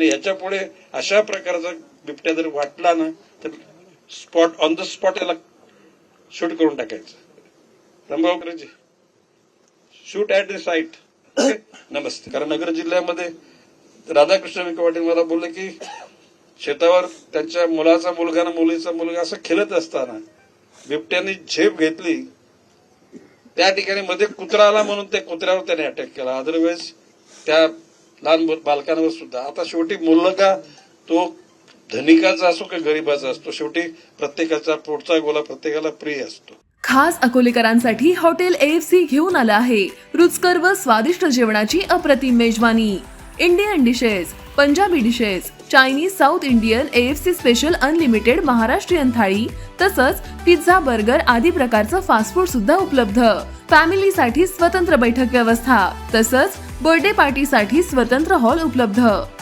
आणि ह्याच्या पुढे अशा प्रकारचा बिबट्या जर वाटला ना तर स्पॉट ऑन द स्पॉट याला शूट करून टाकायचं. रंभावकरजी शूट ऍट द साईट नमस्ते. कारण नगर जिल्ह्यामध्ये राधाकृष्ण विखे पाटील मला बोलले की शेतावर त्यांच्या मुलाचा मुलगा ना मुलीचा मुलगा असं खेळत असताना बिबट्याने झेप घेतली. त्या ठिकाणी मध्ये कुत्रा आला म्हणून त्या कुत्र्यावर त्याने अटॅक केला. अदरवाईज त्या लहान बालकांवर सुद्धा. आता शेवटी मुलगा तो धनिकाचा असो का गरीबाचा असतो शेवटी प्रत्येकाचा पोटचा गोला प्रत्येकाला प्रिय असतो. खास अकोलेकरांसाठी हॉटेल एएफसी घेऊन आलं आहे. रुचकर व स्वादिष्ट जेवणाची अप्रतिम मेजवानी. Indian dishes Punjabi dishes Chinese South Indian F C special unlimited Maharashtrian thali तसंच पिझ्झा बर्गर आदी प्रकारचं फास्ट फूड सुद्धा उपलब्ध. फॅमिलीसाठी स्वतंत्र बैठक व्यवस्था तसंच बर्थडे पार्टीसाठी स्वतंत्र हॉल उपलब्ध.